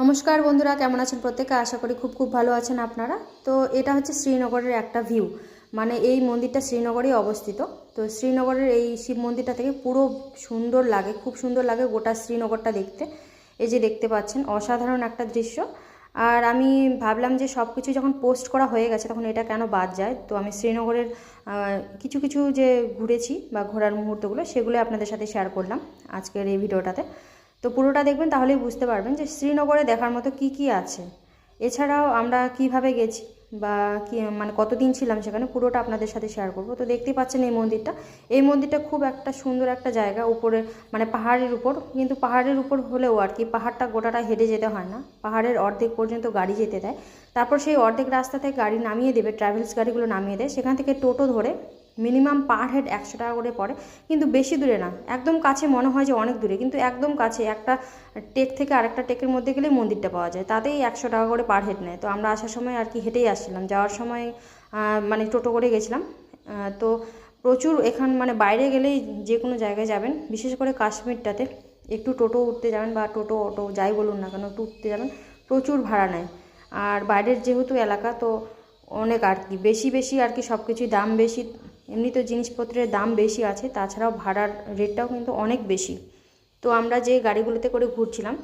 নমস্কার বন্ধুরা, কেমন আছেন প্রত্যেকে? আশা করি খুব খুব ভালো আছেন আপনারা। তো এটা হচ্ছে শ্রীনগরের একটা ভিউ মানে এই মন্দিরটা শ্রীনগরেই অবস্থিত। তো শ্রীনগরের এই শিব মন্দিরটা থেকে পুরো সুন্দর লাগে, খুব সুন্দর লাগে গোটা শ্রীনগরটা দেখতে। এই যে দেখতে পাচ্ছেন, অসাধারণ একটা দৃশ্য। আর আমি ভাবলাম যে সব কিছু যখন পোস্ট করা হয়ে গেছে, তখন এটা কেন বাদ যায়? তো আমি শ্রীনগরের কিছু কিছু যে ঘুরেছি বা ঘোরার মুহূর্তগুলো সেগুলো আপনাদের সাথে শেয়ার করলাম আজকের এই ভিডিওটাতে তো পুরোটা দেখবেন তাহলেই বুঝতে পারবেন যে শ্রীনগরে দেখার মতো কি কি আছে। এছাড়াও আমরা কীভাবে গেছি বা কি মানে কতদিন ছিলাম সেখানে পুরোটা আপনাদের সাথে শেয়ার করব। তো দেখতেই পাচ্ছেন এই মন্দিরটা। এই মন্দিরটা খুব একটা সুন্দর একটা জায়গা, উপরে মানে পাহাড়ের উপর। কিন্তু পাহাড়ের উপর হলেও আর কি, পাহাড়টা গোটাটা হেঁটে যেতে হয় না। পাহাড়ের অর্ধেক পর্যন্ত গাড়ি যেতে দেয়। তারপর সেই অর্ধেক রাস্তা থেকে গাড়ি নামিয়ে দেবে ট্রাভেলস গাড়িগুলো নামিয়ে দেয়। সেখান থেকে টোটো ধরে মিনিমাম পার হেড একশো টাকা করে পড়ে, কিন্তু বেশি দূরে না। একদম কাছে মনে হয় যে অনেক দূরে, কিন্তু একদম কাছে একটা টেক থেকে আরেকটা টেকের মধ্যে গেলেই মন্দিরটা পাওয়া যায়। তাতেই একশো টাকা করে পার হেড নেয়। তো আমরা আসার সময় আর কি হেঁটেই আসছিলাম। যাওয়ার সময় মানে টোটো করে গেছিলাম। তো প্রচুর এখান মানে বাইরে গেলেই যে কোনো জায়গায় যাবেন। বিশেষ করে কাশ্মীরটাতে একটু টোটো উঠতে যাবেন বা টোটো, অটো, যাই বলুন না কেন, একটু উঠতে যাবেন, প্রচুর ভাড়া নেয়। আর বাইরের যেহেতু এলাকা, তো অনেক আর কি, বেশি বেশি আর কি সব কিছুই দাম বেশি। এমনি তো জিনিসপত্রের দাম বেশি আছে, তাছাড়াও ভাড়ার রেটটাও কিন্তু অনেক বেশি। তো আমরা যে গাড়িগুলোতে করে ঘুরছিলাম,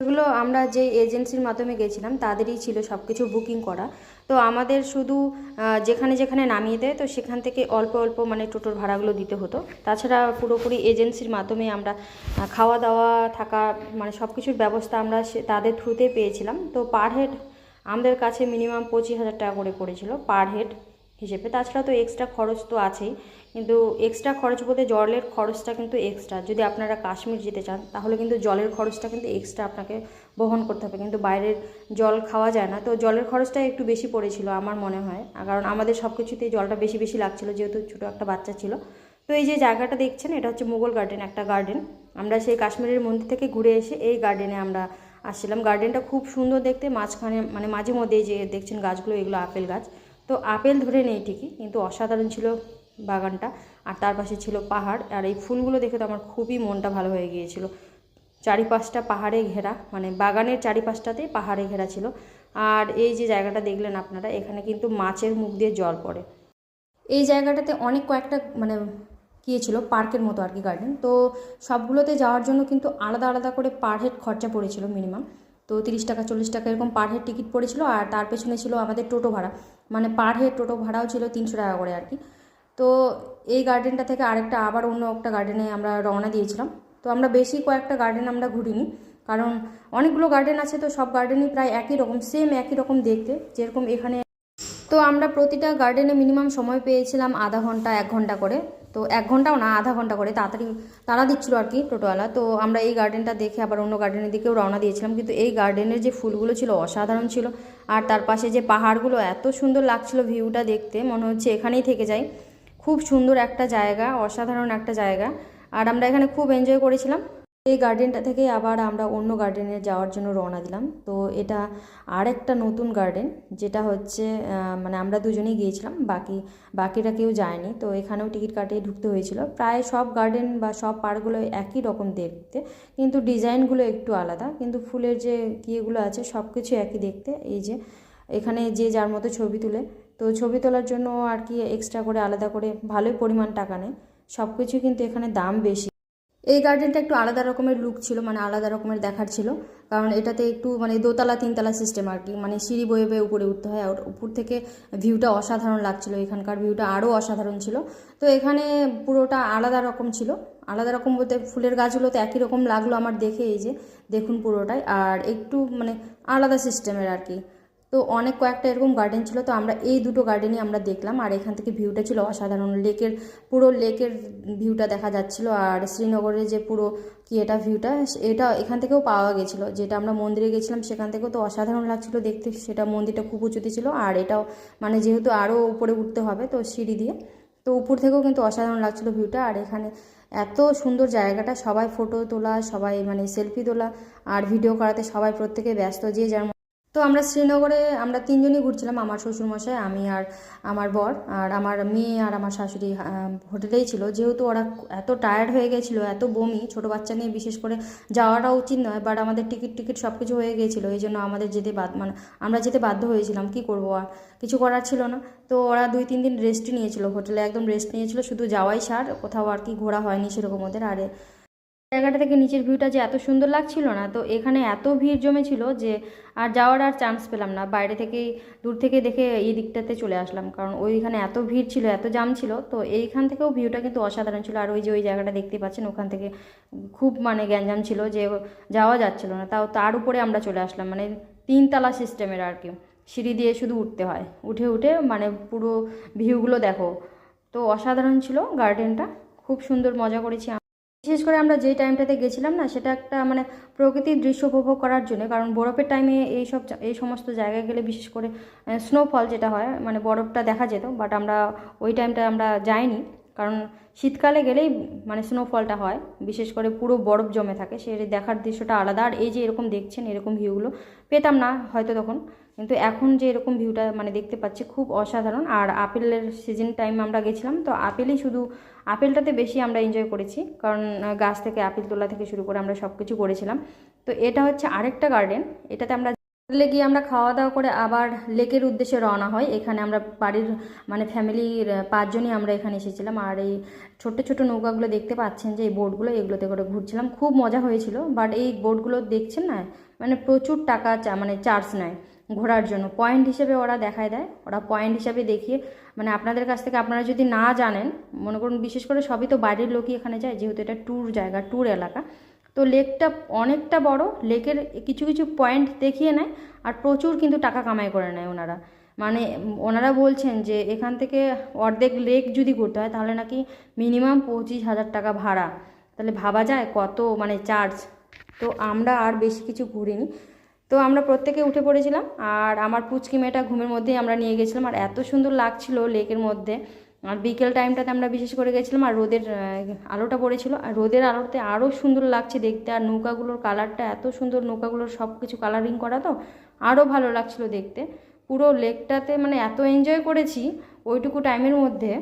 সেগুলো আমরা যে এজেন্সির মাধ্যমে গেছিলাম, তাদেরই ছিল সব কিছু বুকিং করা। তো আমাদের শুধু যেখানে যেখানে নামিয়ে দেয়, তো সেখান থেকে অল্প অল্প মানে টোটোর ভাড়াগুলো দিতে হতো। তাছাড়া পুরোপুরি এজেন্সির মাধ্যমে আমরা খাওয়া দাওয়া থাকা মানে সব কিছুর ব্যবস্থা আমরা তাদের থ্রুতে পেয়েছিলাম। তো পার হেড আমাদের কাছে মিনিমাম পঁচিশ হাজার টাকা করে পড়েছিল পার হেড হিসেবে। তাছাড়া তো এক্সট্রা খরচ তো আছেই। কিন্তু এক্সট্রা খরচ বলতে জলের খরচটা কিন্তু এক্সট্রা যদি আপনারা কাশ্মীর যেতে চান, তাহলে কিন্তু জলের খরচটা কিন্তু এক্সট্রা আপনাকে বহন করতে হবে। কিন্তু বাইরের জল খাওয়া যায় না। তো জলের খরচটা একটু বেশি পড়েছিল আমার মনে হয়। কারণ আমাদের সব কিছুতেই জলটা বেশি বেশি লাগছিল, যেহেতু ছোটো একটা বাচ্চা ছিল। তো এই যে জায়গাটা দেখছেন, এটা হচ্ছে মুঘল গার্ডেন একটা গার্ডেন আমরা সেই কাশ্মীরের মন্দির থেকে ঘুরে এসে এই গার্ডেনে আমরা আসছিলাম। গার্ডেনটা খুব সুন্দর দেখতে। মাঝখানে মানে মাঝে মধ্যে যে দেখছেন গাছগুলো, এগুলো আপেল গাছ। তো আপেল ধরে নেই ঠিকই, কিন্তু অসাধারণ ছিল বাগানটা। আর তার পাশে ছিল পাহাড়, আর এই ফুলগুলো দেখে তো আমার খুবই মনটা ভালো হয়ে গিয়েছিল। চারিপাশটা পাহাড়ে ঘেরা মানে বাগানের চারিপাশটাতেই পাহাড়ে ঘেরা ছিল। আর এই যে জায়গাটা দেখলেন আপনারা, এখানে কিন্তু মাছের মুখ দিয়ে জল পড়ে। এই জায়গাটাতে অনেক কয়েকটা মানে কী ছিল, পার্কের মতো আর কি গার্ডেন। তো সবগুলোতে যাওয়ার জন্য কিন্তু আলাদা আলাদা করে পার হেড খরচা পড়েছিল মিনিমাম। তো তিরিশ টাকা, চল্লিশ টাকা এরকম পার হেড টিকিট পড়েছিল, আর তার পেছনে ছিল আমাদের টোটো ভাড়া। মানে পার হেড টোটো ভাড়াও ছিল তিনশো টাকা করে আর কি। তো এই গার্ডেনটা থেকে আরেকটা আবার অন্য একটা গার্ডেনে আমরা রওনা দিয়েছিলাম। তো আমরা বেশি কয়েকটা গার্ডেন আমরা ঘুরিনি, কারণ অনেকগুলো গার্ডেন আছে তো সব গার্ডেনই প্রায় একই রকম সেম একই রকম দেখতে, যেরকম এখানে। তো আমরা প্রতিটা গার্ডেনে মিনিমাম সময় পেয়েছিলাম আধা ঘণ্টা, এক ঘণ্টা করে। তো এক ঘন্টাও না, আধা ঘণ্টা করে তাড়াতাড়ি তারা দিচ্ছিল আর কি টোটোওয়ালা। তো আমরা এই গার্ডেনটা দেখে আবার অন্য গার্ডেনের দিকেও রওনা দিয়েছিলাম। কিন্তু এই গার্ডেনের যে ফুলগুলো ছিল অসাধারণ ছিল। আর তার পাশে যে পাহাড়গুলো এত সুন্দর লাগছিল ভিউটা দেখতে, মনে হচ্ছে এখানেই থেকে যাই। খুব সুন্দর একটা জায়গা, অসাধারণ একটা জায়গা। আর আমরা এখানে খুব এনজয় করেছিলাম। এই গার্ডেনটা থেকে আবার আমরা অন্য গার্ডেনে যাওয়ার জন্য রওনা দিলাম। তো এটা আর একটা নতুন গার্ডেন, যেটা হচ্ছে মানে আমরা দুজনেই গিয়েছিলাম, বাকি, বাকিরা কেউ যায়নি। তো এখানেও টিকিট কাটিয়ে ঢুকতে হয়েছিল। প্রায় সব গার্ডেন বা সব পার্কগুলো একই রকম দেখতে, কিন্তু ডিজাইনগুলো একটু আলাদা। কিন্তু ফুলের যে ইয়েগুলো আছে সব কিছু একই দেখতে। এই যে, এখানে যে যার মতো ছবি তুলে। তো ছবি তোলার জন্য আর কি এক্সট্রা করে, আলাদা করে ভালোই পরিমাণ টাকা নেয়। সব কিছু কিন্তু এখানে দাম বেশি। এই গার্ডেনটা একটু আলাদা রকমের লুক ছিল মানে আলাদা রকমের দেখার ছিল। কারণ এটাতে একটু মানে দোতলা, তিনতলা সিস্টেম আর কি। মানে সিঁড়ি বয়ে বয়ে উপরে উঠতে হয়। আর উপর থেকে ভিউটা অসাধারণ লাগছিল। এখানকার ভিউটা আরও অসাধারণ ছিল। তো এখানে পুরোটা আলাদা রকম ছিল। আলাদা রকম বলতে ফুলের গাছগুলো তো একই রকম লাগল আমার দেখে, এই যে দেখুন পুরোটাই। আর একটু মানে আলাদা সিস্টেমের আর কি। তো অনেক কয়েকটা এরকম গার্ডেন ছিল, তো আমরা এই দুটো গার্ডেনই আমরা দেখলাম। আর এখান থেকে ভিউটা ছিল অসাধারণ। লেকের পুরো লেকের ভিউটা দেখা যাচ্ছিল। আর শ্রীনগরের যে পুরো কি এটা ভিউটা এটা এখান থেকেও পাওয়া গেছিল। যেটা আমরা মন্দিরে গেছিলাম, সেখান থেকেও তো অসাধারণ লাগছিল দেখতে। সেটা মন্দিরটা খুব উঁচুতে ছিল। আর এটাও মানে যেহেতু আরও উপরে উঠতে হবে তো সিঁড়ি দিয়ে, তো উপর থেকেও কিন্তু অসাধারণ লাগছিল ভিউটা আর এখানে এত সুন্দর জায়গাটা, সবাই ফটো তোলা, সবাই মানে সেলফি তোলা, আর ভিডিও করাতে সবাই প্রত্যেকে ব্যস্ত যে যার তো আমরা শ্রীনগরে, আমরা তিনজনই ঘুরছিলাম, আমার শ্বশুরমশাই, আমি আর আমার বর, আর আমার মেয়ে আর আমার শাশুড়ি হোটেলেই ছিল। যেহেতু ওরা এত টায়ার্ড হয়ে গেছিল, এত বমি, ছোট বাচ্চা নিয়ে বিশেষ করে যাওয়াটা উচিত নয় বাট আমাদের টিকিট টিকিট সব কিছু হয়ে গিয়েছিল এই জন্য আমাদের যেতে বাদ মানে আমরা যেতে বাধ্য হয়েছিলাম, কি করব আর? কিছু করার ছিল না। তো ওরা দুই, তিন দিন রেস্ট নিয়েছিল, হোটেলে একদম রেস্ট নিয়েছিল, শুধু যাওয়াই সার, কোথাও আর কি ঘোরা হয়নি সেরকম ওদের, আর জায়গাটা থেকে নিচের ভিউটা যে এত সুন্দর লাগছিল না, তো এখানে এত ভিড় জমেছিল যে আর যাওয়ার আর চান্স পেলাম না। বাইরে থেকেই, দূর থেকে দেখে এই দিকটাতে চলে আসলাম। কারণ ওইখানে এত ভিড় ছিল, এত জাম ছিল, তো এইখান থেকেও ভিউটা কিন্তু অসাধারণ ছিল। আর ওই যে ওই জায়গাটা দেখতে পাচ্ছেন, ওখান থেকে খুব মানে গ্যাঞ্জাম ছিল যে যাওয়া যাচ্ছিল না। তাও তার উপরে আমরা চলে আসলাম মানে তিনতলা সিস্টেমের আর কি। সিঁড়ি দিয়ে শুধু উঠতে হয়। উঠে উঠে মানে পুরো ভিউগুলো দেখো। তো অসাধারণ ছিল গার্ডেনটা খুব সুন্দর মজা করেছি বিশেষ করে আমরা যে টাইমটাতে গেছিলাম না, সেটা একটা মানে প্রকৃতির দৃশ্য উপভোগ করার জন্য, কারণ বরফের টাইমে এই সব এই সমস্ত জায়গায় গেলে বিশেষ করে স্নোফল যেটা হয় মানে বরফটা দেখা যেত বাট আমরা ওই টাইমটা আমরা যাইনি। কারণ শীতকালে গেলেই মানে স্নোফলটা হয়, বিশেষ করে পুরো বরফ জমে থাকে, সে দেখার দৃশ্যটা আলাদা। আর এই যে এরকম দেখছেন, এরকম ভিউগুলো পেতাম না হয়তো তখন, কিন্তু এখন যে এরকম ভিউটা মানে দেখতে পাচ্ছি, খুব অসাধারণ। আর আপেলের সিজন টাইম আমরা গেছিলাম, তো আপেলই শুধু, আপেলটাতে বেশি আমরা এনজয় করেছি, কারণ গাছ থেকে আপেল তোলা থেকে শুরু করে আমরা সব কিছু করেছিলাম। তো এটা হচ্ছে আরেকটা গার্ডেন এটাতে আমরা হোটেলে গিয়ে আমরা খাওয়া দাওয়া করে আবার লেকের উদ্দেশ্যে রওনা হয়। এখানে আমরা বাড়ির মানে ফ্যামিলির পাঁচজনই আমরা এখানে এসেছিলাম। আর এই ছোট্ট ছোট নৌকাগুলো দেখতে পাচ্ছেন যে এই বোটগুলো, এগুলোতে করে ঘুরছিলাম। খুব মজা হয়েছিল বাট এই বোটগুলো দেখছেন না? মানে প্রচুর টাকা মানে চার্জ নেয় ঘোরার জন্য। পয়েন্ট হিসেবে ওরা দেখায় দেয়। ওরা পয়েন্ট হিসেবে দেখিয়ে মানে আপনাদের কাছ থেকে আপনারা যদি না জানেন, মনে করুন বিশেষ করে সবই তো বাইরের লোকই এখানে যায়, যেহেতু এটা ট্যুর জায়গা ট্যুর এলাকা তো লেকটা অনেকটা বড়, লেকের কিছু কিছু পয়েন্ট দেখিয়ে নেয় আর প্রচুর কিন্তু টাকা কামাই করে নেয় ওনারা। মানে ওনারা বলছেন যে এখান থেকে অর্ধেক লেক যদি ঘুরতে হয় তাহলে নাকি মিনিমাম পঁচিশ হাজার টাকা ভাড়া। তাহলে ভাবা যায় কত মানে চার্জ তো আমরা আর বেশি কিছু ঘুরিনি। তো আমরা প্রত্যেকে উঠে পড়েছিলাম আর আমার পুচকি মেয়েটা ঘুমের মধ্যেই আমরা নিয়ে গেছিলাম আর এত সুন্দর লাগছিল লেকের মধ্যে। আর বিকেল টাইমটাতে আমরা বিশেষ করে গেছিলাম আর রোদের আলোটা পড়েছিল। আর রোদের আলোতে আরও সুন্দর লাগছে দেখতে। আর নৌকাগুলোর কালারটা এত সুন্দর, নৌকাগুলোর সব কিছু কালারিং করা তো আরও ভালো লাগছিল দেখতে। পুরো লেকটাতে মানে এত এনজয় করেছি ওইটুকু টাইমের মধ্যে।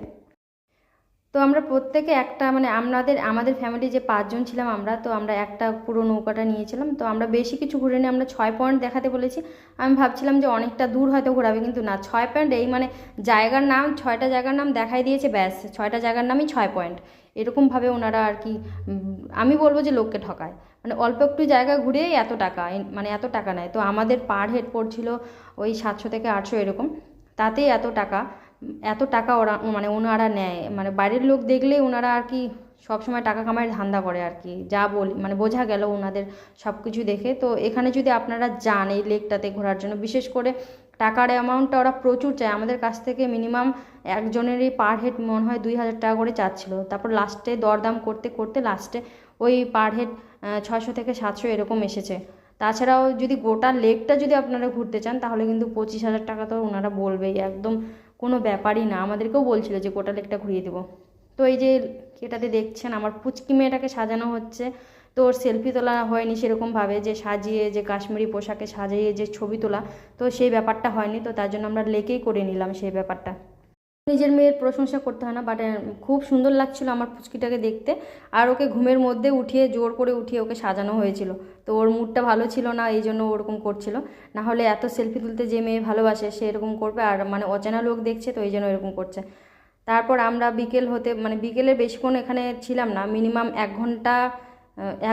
তো আমরা প্রত্যেকে একটা মানে আমাদের আমাদের ফ্যামিলি যে পাঁচজন ছিলাম আমরা, তো আমরা একটা পুরো নৌকাটা নিয়েছিলাম। তো আমরা বেশি কিছু ঘুরে নিই আমরা ছয় পয়েন্ট দেখাতে বলেছি। আমি ভাবছিলাম যে অনেকটা দূর হয়তো ঘোরাবে, কিন্তু না, ছয় পয়েন্ট এই মানে জায়গার নাম, ছয়টা জায়গার নাম দেখাই দিয়েছে, ব্যাস, ছয়টা জায়গার নামই ছয় পয়েন্ট এরকমভাবে ওনারা আর কি আমি বলব যে লোককে ঠকায়। মানে অল্প একটু জায়গা ঘুরেই এত টাকা মানে এত টাকা নেয়। তো আমাদের পার হেড পড়ছিল ওই সাতশো থেকে আটশো এরকম। তাতেই এত টাকা। এত টাকা ওরা মানে ওনারা নেয়। মানে বাইরের লোক দেখলেই ওনারা আর কি সবসময় টাকা কামায় ধান্দা করে আর কি। যা বলি মানে বোঝা গেল ওনাদের সব কিছু দেখে। তো এখানে যদি আপনারা যান এই লেকটাতে ঘোরার জন্য, বিশেষ করে টাকার অ্যামাউন্টটা ওরা প্রচুর চায়। আমাদের কাছ থেকে মিনিমাম একজনেরই পার হেড মনে হয় দুই হাজার টাকা করে চাচ্ছিল। তারপর লাস্টে দরদাম করতে করতে লাস্টে ওই পার হেড ছশো থেকে সাতশো এরকম এসেছে। তাছাড়াও যদি গোটা লেকটা যদি আপনারা ঘুরতে চান, তাহলে কিন্তু পঁচিশ হাজার টাকা তো ওনারা বলবেই। একদম কোনো ব্যাপারই না। আমাদেরকেও বলছিল যে গোটা লেকটা ঘুরিয়ে দেবো। তো এই যে এটাতে দেখছেন, আমার পুচকি মেয়েটাকে সাজানো হচ্ছে। তো ওর সেলফি তোলা হয়নি সেরকমভাবে, যে সাজিয়ে, যে কাশ্মীরি পোশাকে সাজিয়ে যে ছবি তোলা। তো সেই ব্যাপারটা হয়নি, তো তার জন্য আমরা লেকেই করে নিলাম সেই ব্যাপারটা। নিজের মেয়ের প্রশংসা করতে হয় না বাট খুব সুন্দর লাগছিল আমার পুচকিটাকে দেখতে। আর ওকে ঘুমের মধ্যে উঠিয়ে জোর করে উঠিয়ে ওকে সাজানো হয়েছিল। তো ওর মুডটা ভালো ছিল না, এই জন্য ওরকম করছিল। না হলে এত সেলফি তুলতে যে মেয়ে ভালোবাসে, সে এরকম করবে। আর মানে অচেনা লোক দেখছে, তো এই জন্য এরকম করছে। তারপর আমরা বিকেল হতে মানে বিকেলে বেশিক্ষণ এখানে ছিলাম না মিনিমাম এক ঘণ্টা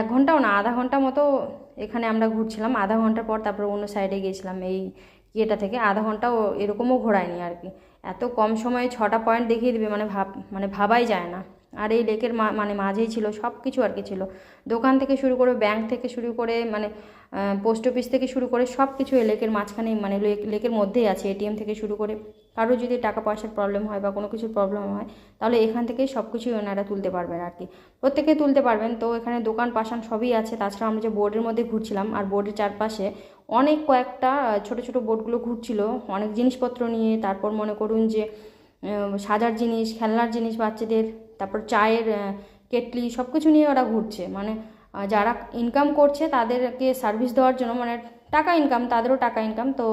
এক ঘন্টাও না, আধা ঘণ্টা মতো এখানে আমরা ঘুরছিলাম। আধা ঘণ্টার পর তারপর অন্য সাইডে গিয়েছিলাম, এই ইয়েটা থেকে। আধা ঘন্টাও এরকমও ঘোরায়নি আর কি। এত কম সময়ে ছটা পয়েন্ট দেখিয়ে দেবে মানে ভাব মানে ভাবাই যায় না। আর এই লেকের মানে মাঝেই ছিল সব কিছু আর কি ছিল। দোকান থেকে শুরু করে ব্যাংক থেকে শুরু করে মানে পোস্ট অফিস থেকে শুরু করে সব কিছু এই লেকের মাঝখানেই মানে লেক লেকের মধ্যেই আছে এটিএম থেকে শুরু করে। কারও যদি টাকা পয়সার প্রবলেম হয় বা কোনো কিছুর প্রবলেম হয়, তাহলে এখান থেকেই সব কিছুই ওনারা তুলতে পারবেন আর কি। প্রত্যেকে তুলতে পারবেন। তো এখানে দোকান পাশান সবই আছে। তাছাড়া আমরা যে বোর্ডের মধ্যে ঘুরছিলাম, আর বোর্ডের চারপাশে অনেক কয়েকটা ছোট ছোট বোটগুলো ঘুরছিল। অনেক জিনিসপত্র নিয়ে, তারপর মনে করুন যে সাজার জিনিস, খেলনার জিনিস বাচ্চাদের, তারপর চায়ের কেটলি সব কিছু নিয়ে ওরা ঘুরছে। মানে যারা ইনকাম করছে তাদেরকে সার্ভিস দেওয়ার জন্য মানে টাকা ইনকাম তাদেরও টাকা ইনকাম তো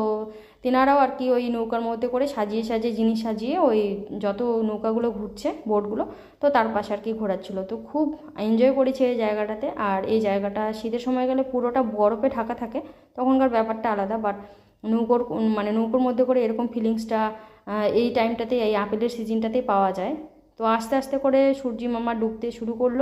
তেনারাও আর কি ওই নৌকার মধ্যে করে সাজিয়ে সাজিয়ে জিনিস সাজিয়ে ওই যত নৌকাগুলো ঘুরছে, বোটগুলো, তো তার পাশে আর কি ঘোরাচ্ছিল। তো খুব এনজয় করেছে এই জায়গাটাতে। আর এই জায়গাটা শীতের সময় গেলে পুরোটা বরফে ঢাকা থাকে, তখনকার ব্যাপারটা আলাদা। বাট নৌকোর মানে নৌকোর মধ্যে করে এরকম ফিলিংসটা এই টাইমটাতে এই আপেলের সিজনটাতেই পাওয়া যায়। তো আস্তে আস্তে করে সূর্যি মামা ডুবতে শুরু করল।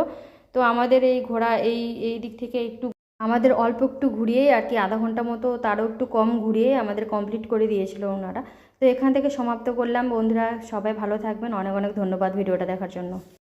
তো আমাদের এই ঘোরা এই এই দিক থেকে একটু আমাদের অল্প একটু ঘুরিয়েই আর কি আধা ঘণ্টা মতো তারও একটু কম ঘুরিয়ে আমাদের কমপ্লিট করে দিয়েছিল ওনারা। তো এখান থেকে সমাপ্ত করলাম বন্ধুরা, সবাই ভালো থাকবেন। অনেক অনেক ধন্যবাদ ভিডিওটা দেখার জন্য।